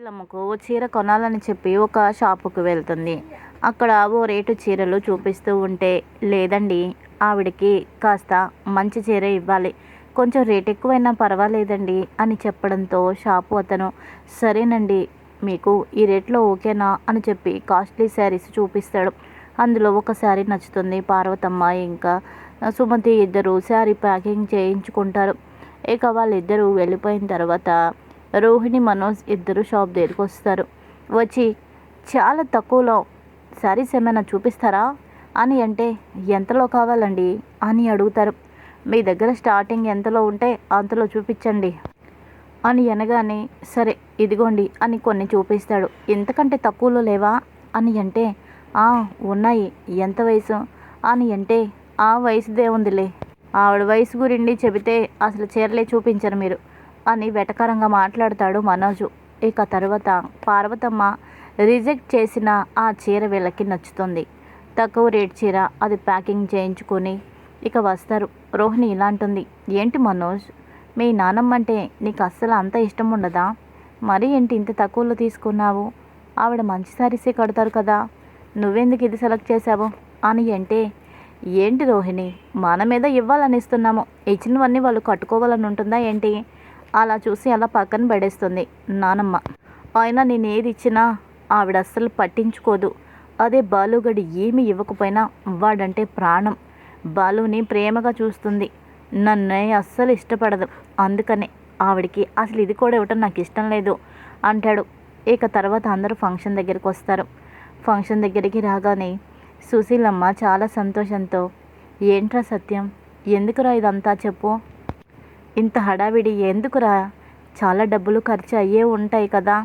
పిల్లమ్మకు ఓ చీర కొనాలని చెప్పి ఒక షాపుకు వెళ్తుంది. అక్కడ ఓ రేటు చీరలు చూపిస్తూ ఉంటే లేదండి ఆవిడకి కాస్త మంచి చీర ఇవ్వాలి. కొంచెం రేట్ ఎక్కువైనా పర్వాలేదండి అని చెప్పడంతో షాపు అతను సరేనండి మీకు ఈ రేట్లో ఓకేనా? అని చెప్పి కాస్ట్లీ శారీస్ చూపిస్తాడు. అందులో ఒక శారీ నచ్చుతుంది పార్వతమ్మ ఇంకా సుమతి ఇద్దరు శారీ ప్యాకింగ్ చేయించుకుంటారు. ఇక వాళ్ళిద్దరూ వెళ్ళిపోయిన తర్వాత రోహిణి మనోజ్ ఇద్దరు షాప్ దగ్గరికి వస్తారు. వచ్చి చాలా తక్కువలో శారీస్ ఏమైనా చూపిస్తారా? అని అంటే ఎంతలో కావాలండి? అని అడుగుతారు. మీ దగ్గర స్టార్టింగ్ ఎంతలో ఉంటే అంతలో చూపించండి. అని అనగానే సరే ఇదిగోండి అని కొన్ని చూపిస్తాడు. ఎంతకంటే తక్కువలో లేవా? అని అంటే "ఆ, ఉన్నాయి. ఎంత వయసు? అని అంటే ఆ వయసుదే ఉందిలే. ఆవిడ వయసు గురించి చెబితే అసలు చీరలే చూపించరు మీరు. అని వెటకరంగా మాట్లాడతాడు మనోజు. ఇక తర్వాత పార్వతమ్మ రిజెక్ట్ చేసిన ఆ చీర వీళ్ళకి నచ్చుతుంది. తక్కువ రేట్ చీర అది ప్యాకింగ్ చేయించుకొని ఇక వస్తారు. రోహిణి ఇలా అంటుంది ఏంటి మనోజ్? మీ నానమ్మ అంటే నీకు అస్సలు అంత ఇష్టం ఉండదా? మరి ఏంటి ఇంత తక్కువలో తీసుకున్నావు? ఆవిడ మంచి సారీసే కడతారు కదా. నువ్వెందుకు ఇది సెలెక్ట్ చేశావు? అని అంటే ఏంటి రోహిణి మన మీద ఇవ్వాలని ఇస్తున్నాము. ఇచ్చినవన్నీ వాళ్ళు కట్టుకోవాలని ఉంటుందా ఏంటి? అలా చూసి అలా పక్కన పడేస్తుంది నానమ్మ. అయినా నేను ఏది ఇచ్చినా ఆవిడ అస్సలు పట్టించుకోదు. అదే బాలుగడు ఏమి ఇవ్వకపోయినా వాడంటే ప్రాణం. బాలుని ప్రేమగా చూస్తుంది. నన్నే అస్సలు ఇష్టపడదు. అందుకనే ఆవిడికి అసలు ఇది కూడా ఇవ్వటం నాకు ఇష్టం లేదు అంటాడు. ఇక తర్వాత అందరూ ఫంక్షన్ దగ్గరికి వస్తారు. ఫంక్షన్ దగ్గరికి రాగానే సుశీలమ్మ చాలా సంతోషంతో ఏంట్రా సత్యం? ఎందుకురా ఇదంతా చెప్పు? ఇంత హడావిడి ఎందుకురా? చాలా డబ్బులు ఖర్చు అయ్యే ఉంటాయి కదా.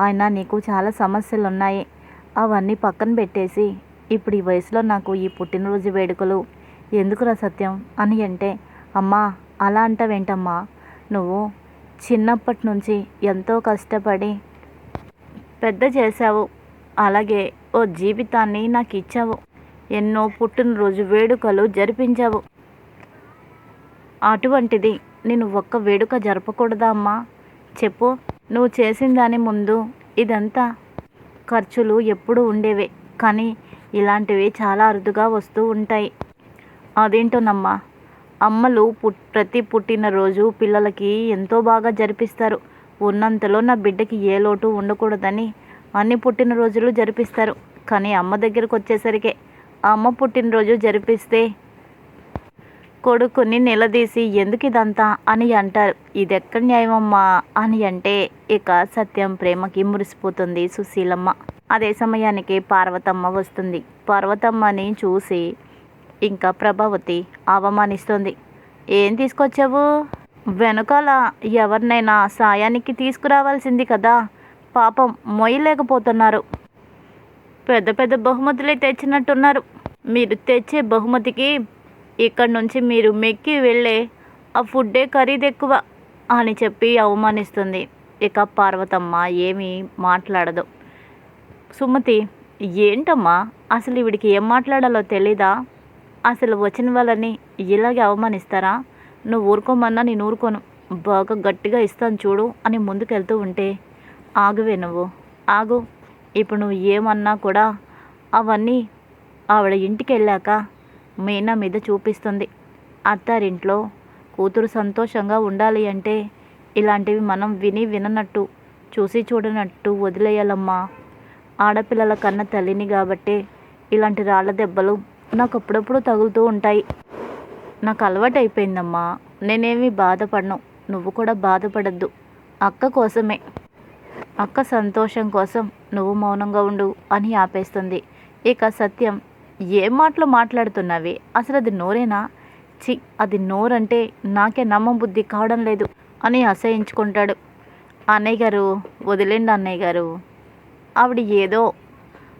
అయినా నీకు చాలా సమస్యలు ఉన్నాయి అవన్నీ పక్కన పెట్టేసి ఇప్పుడు ఈ వయసులో నాకు ఈ పుట్టినరోజు వేడుకలు. ఎందుకురా సత్యం? అని అంటే అమ్మా అలా అంటావేంటమ్మా? నువ్వు చిన్నప్పటి నుంచి ఎంతో కష్టపడి పెద్ద చేశావు. అలాగే ఓ జీవితాన్ని నాకు ఇచ్చావు ఎన్నో పుట్టినరోజు వేడుకలు జరిపించావు. అటువంటిది నేను ఒక్క వేడుక జరపకూడదా అమ్మా చెప్పు నువ్వు చేసిన దాని ముందు ఇదంతా ఖర్చులు ఎప్పుడు ఉండేవే కానీ ఇలాంటివి చాలా అరుదుగా వస్తూ ఉంటాయి. అదేంటోనమ్మా అమ్మలు పుట్ ప్రతి పుట్టినరోజు పిల్లలకి ఎంతో బాగా జరిపిస్తారు. ఉన్నంతలో నా బిడ్డకి ఏ లోటు ఉండకూడదని అన్ని పుట్టినరోజులు జరిపిస్తారు. కానీ అమ్మ దగ్గరకు వచ్చేసరికి అమ్మ పుట్టినరోజు జరిపిస్తే కొడుకుని నిలదీసి ఎందుకు ఇదంతా అని అంటారు. ఇది ఎక్కడ న్యాయమమ్మా అని అంటే ఇక సత్యం ప్రేమకి మురిసిపోతుంది సుశీలమ్మ. అదే సమయానికి పార్వతమ్మ వస్తుంది. పార్వతమ్మని చూసి ఇంకా ప్రభావతి అవమానిస్తుంది. ఏం తీసుకొచ్చావు? వెనకాల ఎవరినైనా సాయానికి తీసుకురావాల్సింది కదా. పాపం మొయ్యలేకపోతున్నారు. పెద్ద పెద్ద బహుమతులే తెచ్చినట్టున్నారు. మీరు తెచ్చే బహుమతికి ఇక్కడ నుంచి మీరు మెక్కి వెళ్ళే ఆ ఫుడ్డే ఖరీదు ఎక్కువ అని చెప్పి అవమానిస్తుంది. ఇక పార్వతమ్మ ఏమీ మాట్లాడదు. సుమతి ఏంటమ్మా? అసలు ఇవిడికి ఏం మాట్లాడాలో తెలీదా? అసలు వచ్చిన వాళ్ళని ఇలాగే అవమానిస్తారా? నువ్వు ఊరుకోమన్నా నేను ఊరుకోను. బాగా గట్టిగా ఇస్తాను చూడు అని ముందుకెళ్తూ ఉంటే ఆగువే నువ్వు. ఆగు. ఇప్పుడు నువ్వు ఏమన్నా కూడా అవన్నీ ఆవిడ ఇంటికి వెళ్ళాక మీనా మీద చూపిస్తుంది. అత్తారింట్లో కూతురు సంతోషంగా ఉండాలి అంటే ఇలాంటివి మనం విని విననట్టు చూసి చూడనట్టు వదిలేయాలమ్మా. ఆడపిల్లల కన్న తల్లిని కాబట్టే ఇలాంటి రాళ్ళ దెబ్బలు నాకు అప్పుడప్పుడు తగులుతూ ఉంటాయి. నాకు అలవాటు అయిపోయిందమ్మా నేనేమి బాధపడను. నువ్వు కూడా బాధపడద్దు. అక్క కోసమే. అక్క సంతోషం కోసం నువ్వు మౌనంగా ఉండు అని ఆపేస్తుంది. ఇక సత్యం ఏ మాటలు మాట్లాడుతున్నావి? అసలు అది నోరేనా? చి అది నోరంటే నాకే నమ్మబుద్ధి కావడం లేదు అని అసహించుకుంటాడు. అన్నయ్య గారు వదిలేండి అన్నయ్య గారు. ఆవిడ ఏదో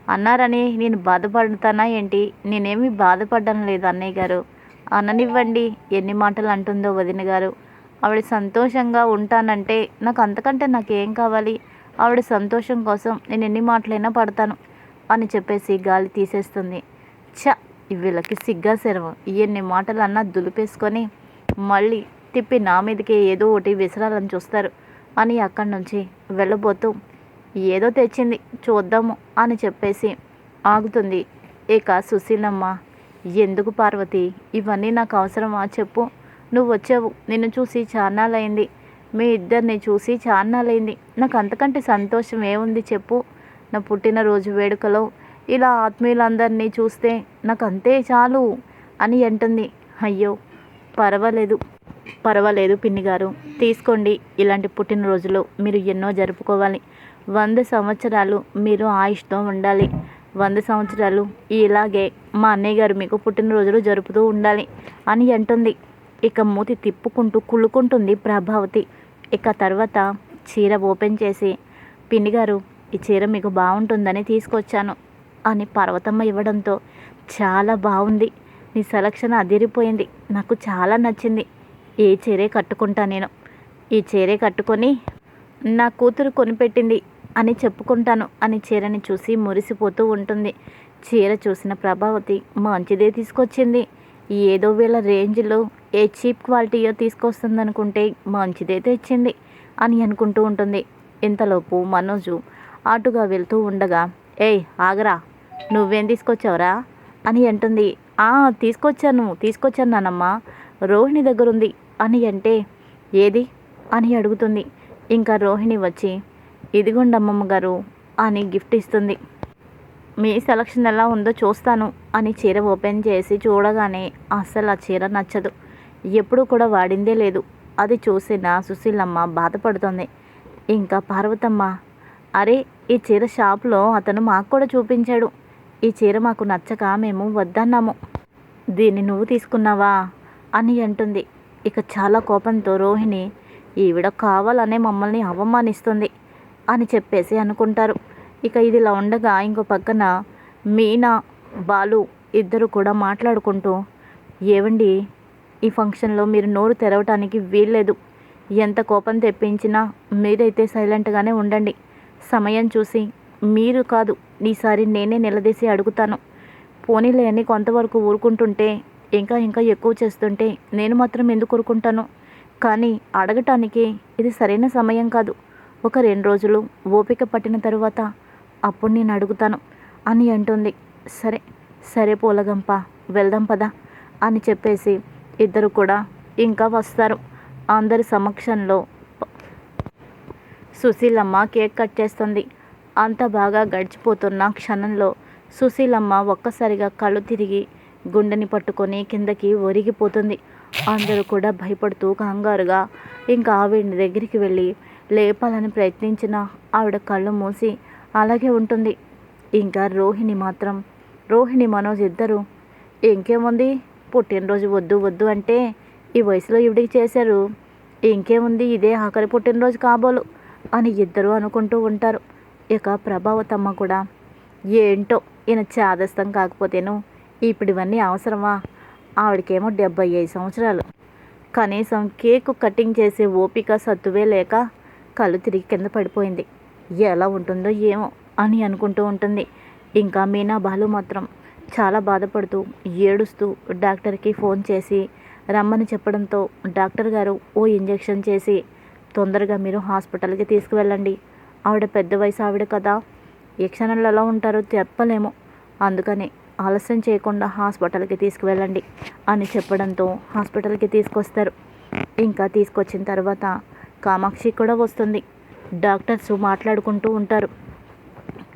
అన్నారని నేను బాధపడతానా ఏంటి? నేనేమి బాధపడడం లేదు అన్నయ్య గారు. అననివ్వండి ఎన్ని మాటలు అంటుందో వదిన గారు. ఆవిడ సంతోషంగా ఉంటానంటే నాకు అంతకంటే నాకేం కావాలి? ఆవిడ సంతోషం కోసం నేను ఎన్ని మాటలైనా పడతాను అని చెప్పేసి గాలి తీసేస్తుంది. ఛ వీళ్ళకి సిగ్గా శరవం ఎన్ని మాటలు అన్నా దులిపేసుకొని మళ్ళీ తిప్పి నా మీదకి ఏదో ఒకటి విసరాలని చూస్తారు అని అక్కడి నుంచి వెళ్ళబోతూ ఏదో తెచ్చింది చూద్దాము అని చెప్పేసి ఆగుతుంది. ఇక సుశీలమ్మ ఎందుకు పార్వతి? ఇవన్నీ నాకు అవసరమా? చెప్పు. నువ్వు వచ్చావు. నిన్ను చూసి చాన్నాలైంది మీ ఇద్దరిని చూసి చాన్నాలైంది నాకు అంతకంటే సంతోషం ఏముంది చెప్పు. నా పుట్టినరోజు వేడుకలో ఇలా ఆత్మీయులందరినీ చూస్తే నాకు అంతే చాలు అని అంటుంది. అయ్యో పర్వాలేదు పర్వాలేదు పిన్ని గారు. తీసుకోండి ఇలాంటి పుట్టినరోజులు మీరు ఎన్నో జరుపుకోవాలి. వంద సంవత్సరాలు మీరు ఆయుష్తో ఉండాలి. వంద సంవత్సరాలు ఇలాగే మా అన్నయ్య గారు మీకు పుట్టినరోజులు జరుపుతూ ఉండాలి అని అంటుంది. ఇక మూతి తిప్పుకుంటూ కుళ్ళుకుంటుంది ప్రభావతి. ఇక తర్వాత చీర ఓపెన్ చేసి పిన్ని గారు ఈ చీర మీకు బాగుంటుందని తీసుకొచ్చాను. అని పర్వతమ్మ ఇవ్వడంతో చాలా బాగుంది నీ సెలక్షన్ అదిరిపోయింది. నాకు చాలా నచ్చింది. ఏ చీరే కట్టుకుంటా నేను. ఈ చీరే కట్టుకొని నా కూతురు కొనిపెట్టింది అని చెప్పుకుంటాను అని చీరని చూసి మురిసిపోతూ ఉంటుంది. చీర చూసిన ప్రభావతి మంచిదే తీసుకొచ్చింది. ఏదో వీళ్ళ రేంజ్లో ఏ చీప్ క్వాలిటీయో తీసుకొస్తుంది అనుకుంటే మంచిదే తెచ్చింది అని అనుకుంటూ ఉంటుంది. ఇంతలోపు మనోజు అటుగా వెళ్తూ ఉండగా ఏయ్ ఆగరా. నువ్వేం తీసుకొచ్చావురా? అని అంటుంది. ఆ తీసుకొచ్చాను తీసుకొచ్చాను నానమ్మ. రోహిణి దగ్గర ఉంది అని అంటే ఏది? అని అడుగుతుంది. ఇంకా రోహిణి వచ్చి ఇదిగోండి అమ్మమ్మ గారు అని గిఫ్ట్ ఇస్తుంది. మీ సెలక్షన్ ఎలా ఉందో చూస్తాను అని చీర ఓపెన్ చేసి చూడగానే అస్సలు ఆ చీర నచ్చదు. ఎప్పుడు కూడా వాడిందే లేదు. అది చూసిన సుశీలమ్మ బాధపడుతుంది. ఇంకా పార్వతమ్మ అరే ఈ చీర షాప్లో అతను మాకు కూడా చూపించాడు. ఈ చీర మాకు నచ్చక మేము వద్దన్నాము. దీన్ని నువ్వు తీసుకున్నావా? అని అంటుంది. ఇక చాలా కోపంతో రోహిణి ఈవిడ కావాలనే మమ్మల్ని అవమానిస్తుంది అని చెప్పేసి అనుకుంటారు. ఇక ఇదిలా ఉండగా ఇంకో పక్కన మీనా బాలు ఇద్దరు కూడా మాట్లాడుకుంటూ ఏవండి ఈ ఫంక్షన్లో మీరు నోరు తెరవటానికి వీల్లేదు. ఎంత కోపం తెప్పించినా మీరైతే సైలెంట్గానే ఉండండి. సమయం చూసి మీరు కాదు ఈసారి నేనే నిలదీసి అడుగుతాను. పోనీలే అని కొంతవరకు ఊరుకుంటుంటే ఇంకా ఇంకా ఎక్కువ చేస్తుంటే నేను మాత్రం ఎందుకు ఊరుకుంటాను? కానీ అడగటానికి ఇది సరైన సమయం కాదు. ఒక రెండు రోజులు ఓపిక పట్టిన తరువాత అప్పుడు నేను అడుగుతాను అని అంటుంది. సరే సరే పూలగంప వెళ్దాం పదా అని చెప్పేసి ఇద్దరు కూడా ఇంకా వస్తారు. అందరి సమక్షంలో సుశీలమ్మ కేక్ కట్ చేస్తుంది. అంత బాగా గడిచిపోతున్న క్షణంలో సుశీలమ్మ ఒక్కసారిగా కళ్ళు తిరిగి గుండెని పట్టుకొని కిందకి ఒరిగిపోతుంది. అందరూ కూడా భయపడుతూ కంగారుగా ఇంకా ఆవిడ దగ్గరికి వెళ్ళి లేపాలని ప్రయత్నించిన ఆవిడ కళ్ళు మూసి అలాగే ఉంటుంది. ఇంకా రోహిణి మాత్రం రోహిణి మనోజ్ ఇద్దరు ఇంకేముంది? పుట్టినరోజు వద్దు వద్దు అంటే ఈ వయసులో ఇవిడికి చేశారు. ఇంకేముంది? ఇదే ఆఖరి పుట్టినరోజు కాబోలు అని ఇద్దరు అనుకుంటూ ఉంటారు. ఇక ప్రభావతమ్మ కూడా ఏంటో ఈయన చాదస్తం కాకపోతేను ఇప్పుడు ఇవన్నీ అవసరమా? ఆవిడకేమో డెబ్బై ఐదు సంవత్సరాలు. కనీసం కేకు కటింగ్ చేసే ఓపిక సత్తువే లేక కళ్ళు తిరిగి కింద పడిపోయింది. ఎలా ఉంటుందో ఏమో అని అనుకుంటూ ఉంటుంది. ఇంకా మీనా బాలు మాత్రం చాలా బాధపడుతూ ఏడుస్తూ డాక్టర్కి ఫోన్ చేసి రమ్మని చెప్పడంతో డాక్టర్ గారు ఓ ఇంజెక్షన్ చేసి తొందరగా మీరు హాస్పిటల్కి తీసుకువెళ్ళండి. ఆవిడ పెద్ద వయసు ఆవిడ కదా. ఏ క్షణంలో ఎలా ఉంటారో చెప్పలేము అందుకని ఆలస్యం చేయకుండా హాస్పిటల్కి తీసుకువెళ్ళండి అని చెప్పడంతో హాస్పిటల్కి తీసుకొస్తారు. ఇంకా తీసుకొచ్చిన తర్వాత కామాక్షి కూడా వస్తుంది. డాక్టర్స్ మాట్లాడుకుంటూ ఉంటారు.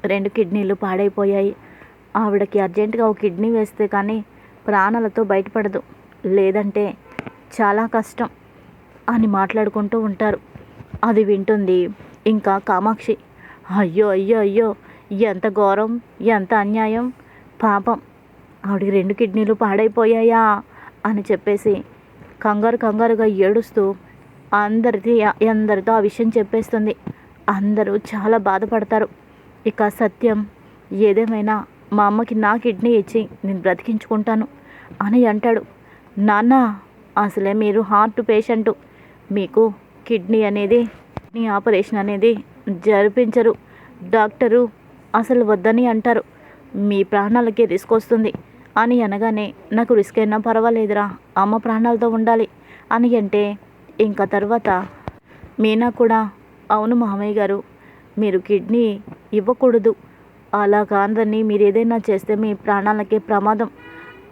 రెండు కిడ్నీలు పాడైపోయాయి. ఆవిడకి అర్జెంటుగా ఒక కిడ్నీ వేస్తే కానీ ప్రాణాలతో బయటపడదు. లేదంటే చాలా కష్టం అని మాట్లాడుకుంటూ ఉంటారు. అది వింటుంది ఇంకా కామాక్షి అయ్యో అయ్యో అయ్యో ఎంత ఘోరం ఎంత అన్యాయం పాపం ఆవిడికి రెండు కిడ్నీలు పాడైపోయాయా? అని చెప్పేసి కంగారు కంగారుగా ఏడుస్తూ అందరిది అందరితో ఆ విషయం చెప్పేస్తుంది. అందరూ చాలా బాధపడతారు. ఇక సత్యం ఏదేమైనా మా అమ్మకి నా కిడ్నీ ఇచ్చి నేను బ్రతికించుకుంటాను అని అంటాడు. నాన్న అసలే మీరు హార్ట్ పేషెంటు. మీకు కిడ్నీ అనేది కిడ్నీ ఆపరేషన్ అనేది జరిపించరు. డాక్టరు అసలు వద్దని అంటారు. మీ ప్రాణాలకే రిస్క్ వస్తుంది. అని అనగానే నాకు రిస్క్ అయినా పర్వాలేదురా అమ్మ ప్రాణాలతో ఉండాలి అని అంటే ఇంకా తర్వాత మీనా కూడా అవును మామయ్య గారు మీరు కిడ్నీ ఇవ్వకూడదు. అలా కాదని మీరు ఏదైనా చేస్తే మీ ప్రాణాలకే ప్రమాదం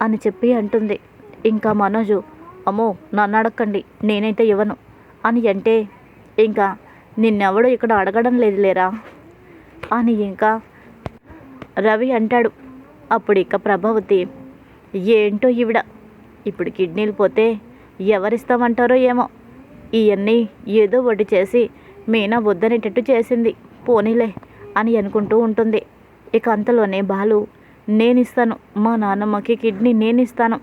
అని చెప్పి అంటుంది. ఇంకా మనోజు అమ్మో నన్ను అడగండి నేనైతే ఇవ్వను అని అంటే ఇంకా నిన్నెవడు ఇక్కడ అడగడం లేదు లేరా అని ఇంకా రవి అంటాడు. అప్పుడు ఇక ప్రభావతి ఏంటో ఈవిడ? ఇప్పుడు కిడ్నీలు పోతే ఎవరిస్తామంటారో ఏమో. ఇవన్నీ ఏదో ఒకటి చేసి మీనా వద్దనేటట్టు చేసింది. పోనీలే అని అనుకుంటూ ఉంటుంది. ఇక అంతలోనే బాలు నేను ఇస్తాను మా నాన్నమ్మకి కిడ్నీ నేను ఇస్తాను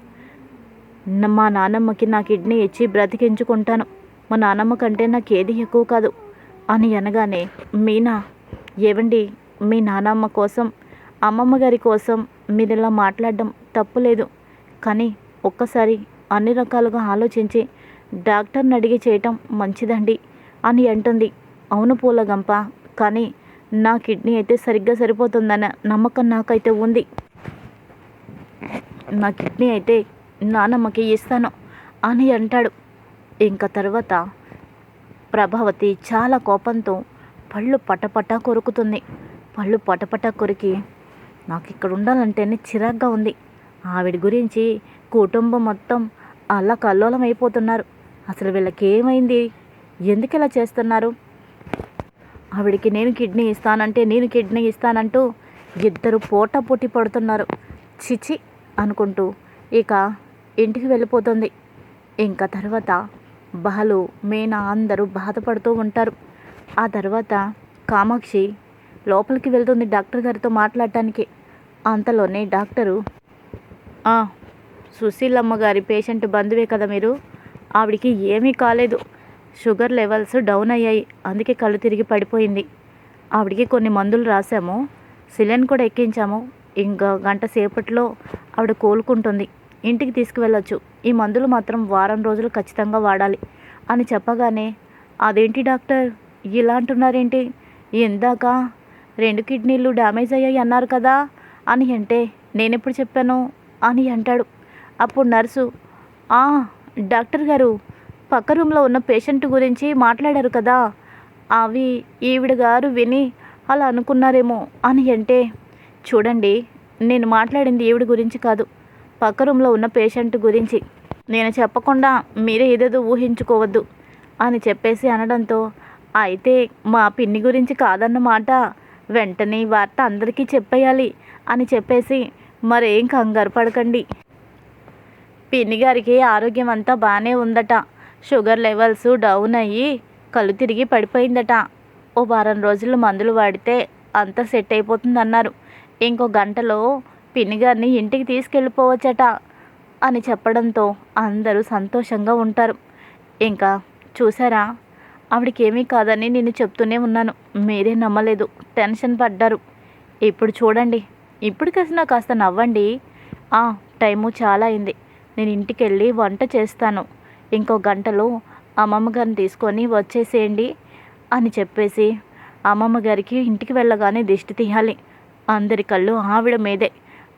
మా నాన్నమ్మకి నా కిడ్నీ ఇచ్చి బ్రతికించుకుంటాను. మా నాన్నమ్మ కంటే నాకు ఏది ఎక్కువ కాదు. అని అనగానే మీనా ఏవండి? మీ నాన్నమ్మ కోసం అమ్మమ్మ గారి కోసం మీరు ఇలా మాట్లాడడం తప్పులేదు. కానీ ఒక్కసారి అన్ని రకాలుగా ఆలోచించి డాక్టర్ని అడిగి చేయటం మంచిదండి అని అంటుంది. అవును పూలగంప కానీ నా కిడ్నీ అయితే సరిగ్గా సరిపోతుందన్న నమ్మకం నాకైతే ఉంది. నా కిడ్నీ అయితే నానమ్మకి ఇస్తాను అని అంటాడు. ఇంకా తర్వాత ప్రభావతి చాలా కోపంతో పళ్ళు పటపట కొరుకుతుంది. పళ్ళు పటపట కొరికి నాకు ఇక్కడ ఉండాలంటేనే చిరాగ్గా ఉంది. ఆవిడ గురించి కుటుంబం మొత్తం అలా కల్లోలం అయిపోతున్నారు అసలు వీళ్ళకి ఏమైంది ఎందుకు ఇలా చేస్తున్నారు? ఆవిడికి నేను కిడ్నీ ఇస్తానంటే నేను కిడ్నీ ఇస్తానంటూ ఇద్దరు పోట పోటీ పడుతున్నారు. చిచి అనుకుంటూ ఇక ఇంటికి వెళ్ళిపోతుంది. ఇంకా తర్వాత బాలు మీనా అందరూ బాధపడుతూ ఉంటారు. ఆ తర్వాత కామాక్షి లోపలికి వెళ్తుంది డాక్టర్ గారితో మాట్లాడటానికి. అంతలోనే డాక్టరు సుశీలమ్మ గారి పేషెంట్ బంధువే కదా మీరు? ఆవిడికి ఏమీ కాలేదు. షుగర్ లెవెల్స్ డౌన్ అయ్యాయి. అందుకే కళ్ళు తిరిగి పడిపోయింది. ఆవిడికి కొన్ని మందులు రాసాము సిలెన్ కూడా ఎక్కించాము. ఇంకా గంట సేపట్లో ఆవిడ కోలుకుంటుంది. ఇంటికి తీసుకువెళ్ళొచ్చు. ఈ మందులు మాత్రం వారం రోజులు ఖచ్చితంగా వాడాలి అని చెప్పగానే అదేంటి డాక్టర్? ఇలా అంటున్నారేంటి? ఇందాక రెండు కిడ్నీలు డ్యామేజ్ అయ్యాయి అన్నారు కదా అని అంటే నేనెప్పుడు చెప్పాను? అని అంటాడు. అప్పుడు నర్సు "ఆ, డాక్టర్ గారు పక్క రూమ్లో ఉన్న పేషెంట్ గురించి మాట్లాడారు కదా అవి ఈవిడ గారు విని అలా అనుకున్నారేమో అని అంటే చూడండి నేను మాట్లాడింది ఈవిడ గురించి కాదు. పక్క రూమ్లో ఉన్న పేషెంట్ గురించి. నేను చెప్పకుండా మీరే ఏదేదో ఊహించుకోవద్దు అని చెప్పేసి అనడంతో అయితే మా పిన్ని గురించి కాదన్నమాట వెంటనే వార్త అందరికీ చెప్పేయాలి అని చెప్పేసి మరేం కంగారు పడకండి. పిన్ని గారికి ఆరోగ్యం అంతా బాగానే ఉందట. షుగర్ లెవెల్స్ డౌన్ అయ్యి కళ్ళు తిరిగి పడిపోయిందట. ఓ వారం రోజులు మందులు వాడితే అంతా సెట్ అయిపోతుంది అన్నారు ఇంకో గంటలో పిన్ని గారిని ఇంటికి తీసుకెళ్ళిపోవచ్చట అని చెప్పడంతో అందరూ సంతోషంగా ఉంటారు. ఇంకా చూసారా ఆవిడకేమీ కాదని నేను చెప్తూనే ఉన్నాను. మీరే నమ్మలేదు. టెన్షన్ పడ్డారు. ఇప్పుడు చూడండి. ఇప్పుడు కాసిన కాస్త నవ్వండి. ఆ టైము చాలా అయింది. నేను ఇంటికి వెళ్ళి వంట చేస్తాను. ఇంకో గంటలో అమ్మమ్మ గారిని తీసుకొని వచ్చేసేయండి అని చెప్పేసి అమ్మమ్మ గారికి ఇంటికి వెళ్ళగానే దిష్టి తీయాలి. అందరి కళ్ళు ఆవిడ మీదే.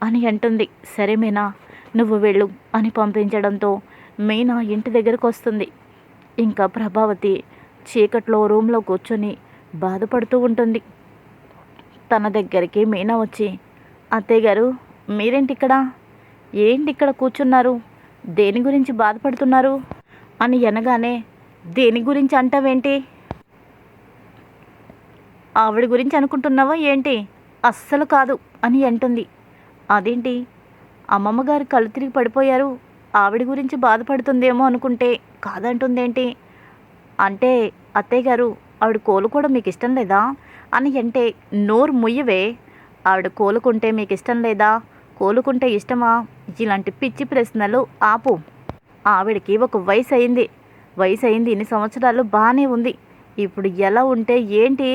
అని అంటుంది. సరే మీనా నువ్వు వెళ్ళు అని పంపించడంతో మీనా ఇంటి దగ్గరకు వస్తుంది. ఇంకా ప్రభావతి చీకట్లో రూమ్లో కూర్చొని బాధపడుతూ ఉంటుంది. తన దగ్గరికి మీనా వచ్చి అత్తయ్య గారు మీరేంటి ఇక్కడ ఏంటి ఇక్కడ కూర్చున్నారు? దేని గురించి బాధపడుతున్నారు? అని అనగానే దేని గురించి అంటావేంటి? ఆవిడ గురించి అనుకుంటున్నావా ఏంటి? అస్సలు కాదు అని అంటుంది. అదేంటి? అమ్మమ్మ గారు కళ్ళు తిరిగి పడిపోయారు. ఆవిడ గురించి బాధపడుతుందేమో అనుకుంటే కాదంటుందేంటి? అంటే అత్తయ్య గారు ఆవిడ కోలుకోవడం మీకు ఇష్టం లేదా? అని అంటే నోరు ముయ్యవే. ఆవిడ కోలుకుంటే మీకు ఇష్టం లేదా? కోలుకుంటే ఇష్టమా? ఇలాంటి పిచ్చి ప్రశ్నలు ఆపు. ఆవిడకి ఒక వయసు అయింది వయసు అయింది ఇన్ని సంవత్సరాలు బాగానే ఉంది. ఇప్పుడు ఎలా ఉంటే ఏంటి?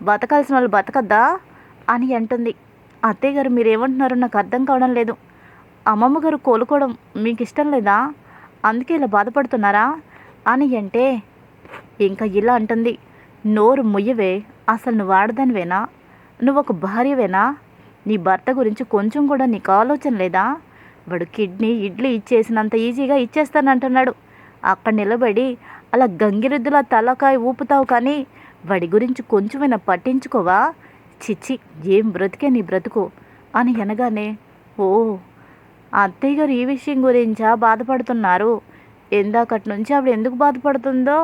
బతకాల్సిన వాళ్ళు బతకద్దా? అని అంటుంది. అత్తయ్య గారు మీరేమంటున్నారో నాకు అర్థం కావడం లేదు. అమ్మమ్మ గారు కోలుకోవడం మీకు ఇష్టం లేదా? అందుకే ఇలా బాధపడుతున్నారా? అని అంటే ఇంకా ఇలా అంటుంది. నోరు ముయ్యవే అసలు నువ్వు ఆడదానివేనా? నువ్వు ఒక భార్యవేనా? నీ భర్త గురించి కొంచెం కూడా నీకు ఆలోచన లేదా? వాడు కిడ్నీ ఇడ్లీ ఇచ్చేసినంత ఈజీగా ఇచ్చేస్తానంటున్నాడు. అక్కడ నిలబడి అలా గంగిరెద్దులా తలకాయ ఊపుతావు కానీ వాడి గురించి కొంచెమైనా పట్టించుకోవా? చిచ్చి ఏం బ్రతికే నీ బ్రతుకు? అని అనగానే ఓ అత్తయ్య గారు ఈ విషయం గురించా బాధపడుతున్నారు? ఎందాకటి నుంచి ఆవిడ ఎందుకు బాధపడుతుందో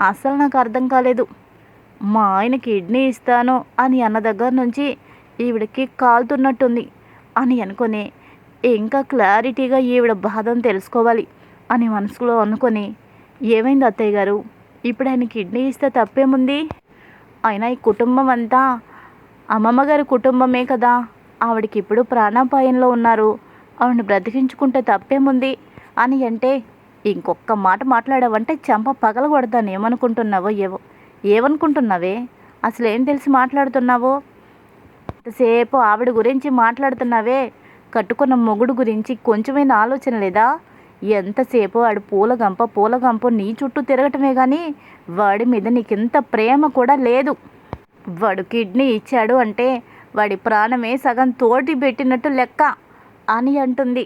అసలు నాకు అర్థం కాలేదు. మా ఆయన కిడ్నీ ఇస్తాను అని అన్న దగ్గర నుంచి ఈవిడకి కాలుతున్నట్టుంది అని అనుకొని ఇంకా క్లారిటీగా ఈవిడ బాధను తెలుసుకోవాలి అని మనసులో అనుకొని ఏమైంది అత్తయ్య గారు? ఇప్పుడు ఆయన కిడ్నీ ఇస్తే తప్పేముంది? అయినా ఈ కుటుంబం అంతా అమ్మమ్మ గారి కుటుంబమే కదా. ఆవిడకి ఇప్పుడు ప్రాణాపాయంలో ఉన్నారు. ఆవిడని బ్రతికించుకుంటే తప్పేముంది? అని అంటే ఇంకొక మాట మాట్లాడావంటే చెంప పగలగొడతాను ఏమనుకుంటున్నావో ఏవో ఏమనుకుంటున్నావే అసలు ఏం తెలిసి మాట్లాడుతున్నావో? ఎంతసేపు ఆవిడ గురించి మాట్లాడుతున్నావే? కట్టుకున్న మొగుడు గురించి కొంచెమైనా ఆలోచన లేదా? ఎంతసేపు ఆడు పూలగంప పూలగంప నీ చుట్టూ తిరగటమే కానీ వాడి మీద నీకింత ప్రేమ కూడా లేదు. వాడు కిడ్నీ ఇచ్చాడు అంటే వాడి ప్రాణమే సగం తోటి పెట్టినట్టు లెక్క అని అంటుంది.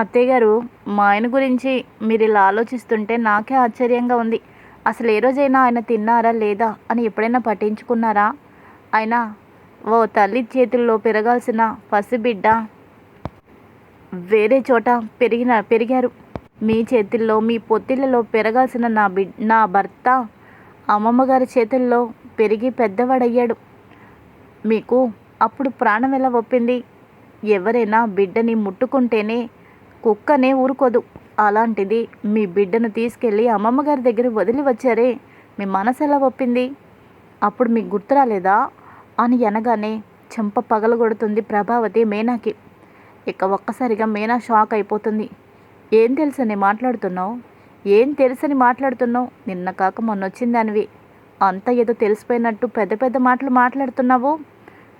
అత్తయ్యగారు మా ఆయన గురించి మీరు ఇలా ఆలోచిస్తుంటే నాకే ఆశ్చర్యంగా ఉంది. అసలు ఏ రోజైనా ఆయన తిన్నారా లేదా అని ఎప్పుడైనా పట్టించుకున్నారా? అయినా ఓ తల్లి చేతుల్లో పెరగాల్సిన పసిబిడ్డ వేరే చోట పెరిగిన పెరిగారు. మీ చేతుల్లో మీ పొత్తిళ్ళలో పెరగాల్సిన నా బిడ్ నా భర్త అమ్మమ్మ గారి చేతుల్లో పెరిగి పెద్దవాడయ్యాడు. మీకు అప్పుడు ప్రాణం ఎలా ఒప్పింది? ఎవరైనా బిడ్డని ముట్టుకుంటేనే కుక్కనే ఊరుకోదు. అలాంటిది మీ బిడ్డను తీసుకెళ్ళి అమ్మమ్మ గారి దగ్గర వదిలి వచ్చారే. మీ మనసు ఎలా ఒప్పింది? అప్పుడు మీకు గుర్తు రాలేదా? అని అనగానే చెంప పగలగొడుతుంది ప్రభావతి మీనాకి. ఇక ఒక్కసారిగా మీనా షాక్ అయిపోతుంది. ఏం తెలుసని మాట్లాడుతున్నావు? ఏం తెలుసని మాట్లాడుతున్నావు? నిన్న కాక మొన్న వచ్చిందానివి అంత ఏదో తెలిసిపోయినట్టు పెద్ద పెద్ద మాటలు మాట్లాడుతున్నావు?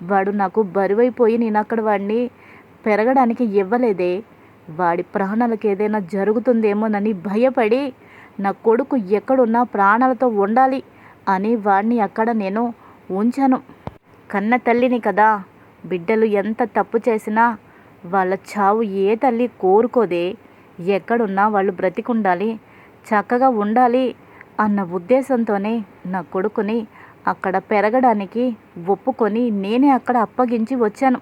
వాడు నాకు బరువైపోయి నేను అక్కడ వాడిని పెరగడానికి ఇవ్వలేదే. వాడి ప్రాణాలకు ఏదైనా జరుగుతుందేమోనని భయపడి నా కొడుకు ఎక్కడున్నా ప్రాణాలతో ఉండాలి అని వాడిని అక్కడ నేను ఉంచాను. కన్న తల్లిని కదా బిడ్డలు ఎంత తప్పు చేసినా వాళ్ళ చావు ఏ తల్లి కోరుకోదే. ఎక్కడున్నా వాళ్ళు బ్రతికుండాలి చక్కగా ఉండాలి అన్న ఉద్దేశంతోనే నా కొడుకుని అక్కడ పెరగడానికి ఒప్పుకొని నేనే అక్కడ అప్పగించి వచ్చాను.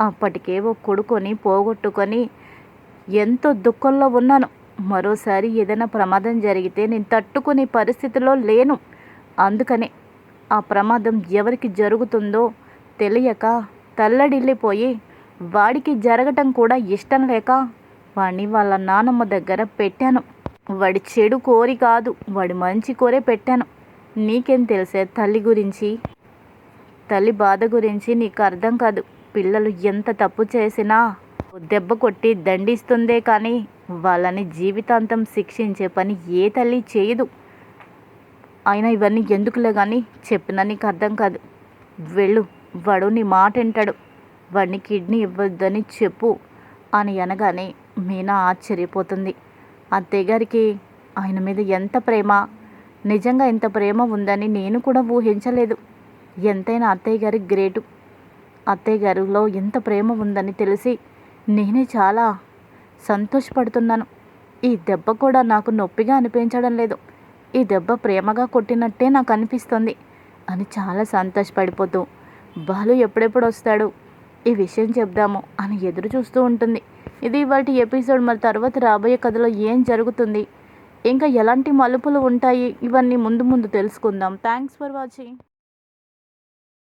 అప్పటికేవో కొడుకొని పోగొట్టుకొని ఎంతో దుఃఖంలో ఉన్నాను. మరోసారి ఏదైనా ప్రమాదం జరిగితే నేను తట్టుకునే పరిస్థితిలో లేను. అందుకనే ఆ ప్రమాదం ఎవరికి జరుగుతుందో తెలియక తల్లడిల్లిపోయి వాడికి జరగటం కూడా ఇష్టం లేక వాడిని వాళ్ళ నానమ్మ దగ్గర పెట్టాను. వాడి చెడు కోరి కాదు వాడి మంచి కోరే పెట్టాను. నీకేం తెలిసే తల్లి గురించి? తల్లి బాధ గురించి నీకు అర్థం కాదు. పిల్లలు ఎంత తప్పు చేసినా దెబ్బ కొట్టి దండిస్తుందే కానీ వాళ్ళని జీవితాంతం శిక్షించే పని ఏ తల్లి చేయదు. అయినా ఇవన్నీ ఎందుకులే కానీ చెప్పినా నీకు అర్థం కాదు. వెళ్ళు వాడు నీ మాట వింటాడు. వాడిని కిడ్నీ ఇవ్వద్దని చెప్పు అని అనగానే మీనా ఆశ్చర్యపోతుంది. అత్తయ్య గారికి ఆయన మీద ఎంత ప్రేమ నిజంగా ఇంత ప్రేమ ఉందని నేను కూడా ఊహించలేదు. ఎంతైనా అత్తయ్య గారి గ్రేటు. అత్తయ్య గారిలో ఎంత ప్రేమ ఉందని తెలిసి నేనే చాలా సంతోషపడుతున్నాను. ఈ దెబ్బ కూడా నాకు నొప్పిగా అనిపించడం లేదు. ఈ దెబ్బ ప్రేమగా కొట్టినట్టే నాకు అనిపిస్తుంది అని చాలా సంతోషపడిపోతూ బాలు ఎప్పుడెప్పుడు వస్తాడు? ఈ విషయం చెప్దాము అని ఎదురు చూస్తూ ఉంటుంది. ఇది వాటి ఎపిసోడ్ మరి తర్వాత రాబోయే కథలో ఏం జరుగుతుంది? ఇంకా ఎలాంటి మలుపులు ఉంటాయి? ఇవన్నీ ముందు ముందు తెలుసుకుందాం. Thanks for watching.